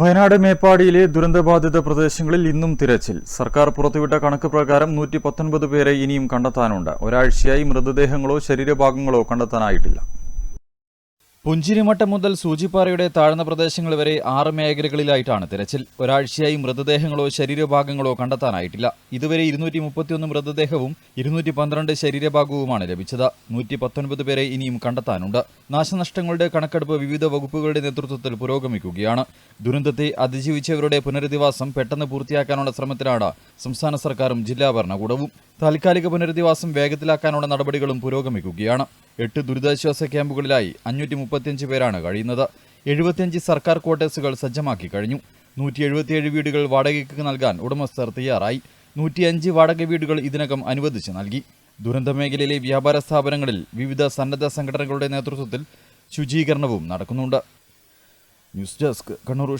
വയനാട് മേപ്പാടിയിലെ ദുരന്തബാധിത പ്രദേശങ്ങളിൽ ഇന്നും തിരച്ചിൽ. സർക്കാർ പുറത്തുവിട്ട കണക്ക് പ്രകാരം നൂറ്റി പത്തൊൻപത് പേരെ ഇനിയും കണ്ടെത്താനുണ്ട്. ഒരാഴ്ചയായി മൃതദേഹങ്ങളോ ശരീരഭാഗങ്ങളോ കണ്ടെത്താനായിട്ടില്ല. പുഞ്ചിരിമട്ടം മുതൽ സൂചിപ്പാറയുടെ താഴ്ന്ന പ്രദേശങ്ങൾ വരെ ആറ് മേഖലകളിലായിട്ടാണ് തിരച്ചിൽ. ഒരാഴ്ചയായി മൃതദേഹങ്ങളോ ശരീരഭാഗങ്ങളോ കണ്ടെത്താനായിട്ടില്ല. ഇതുവരെ ഇരുന്നൂറ്റി മുപ്പത്തിയൊന്ന് മൃതദേഹവും ഇരുന്നൂറ്റി പന്ത്രണ്ട് ശരീരഭാഗവുമാണ് ലഭിച്ചത്. നൂറ്റി പത്തൊൻപത് പേരെ ഇനിയും കണ്ടെത്താനുണ്ട്. നാശനഷ്ടങ്ങളുടെ കണക്കെടുപ്പ് വിവിധ വകുപ്പുകളുടെ നേതൃത്വത്തിൽ പുരോഗമിക്കുകയാണ്. ദുരന്തത്തെ അതിജീവിച്ചവരുടെ പുനരധിവാസം പെട്ടെന്ന് പൂർത്തിയാക്കാനുള്ള ശ്രമത്തിലാണ് സംസ്ഥാന സർക്കാരും ജില്ലാ ഭരണകൂടവും. താൽക്കാലിക പുനരധിവാസം വേഗത്തിലാക്കാനുള്ള നടപടികളും പുരോഗമിക്കുകയാണ്. എട്ട് ദുരിതാശ്വാസ ക്യാമ്പുകളിലായി അഞ്ഞൂറ്റി മുപ്പത്തിയഞ്ച് പേരാണ് കഴിയുന്നത്. എഴുപത്തിയഞ്ച് സർക്കാർ ക്വാർട്ടേഴ്സുകൾ സജ്ജമാക്കി കഴിഞ്ഞു. നൂറ്റി എഴുപത്തിയേഴ് വീടുകൾ വാടകയ്ക്ക് നൽകാൻ ഉടമസ്ഥർ തയ്യാറായി. നൂറ്റിയഞ്ച് വാടക വീടുകൾ ഇതിനകം അനുവദിച്ച് നൽകി. ദുരന്ത മേഖലയിലെ വ്യാപാര സ്ഥാപനങ്ങളിൽ വിവിധ സന്നദ്ധ സംഘടനകളുടെ നേതൃത്വത്തിൽ ശുചീകരണവും നടക്കുന്നുണ്ട്. News desk Kannur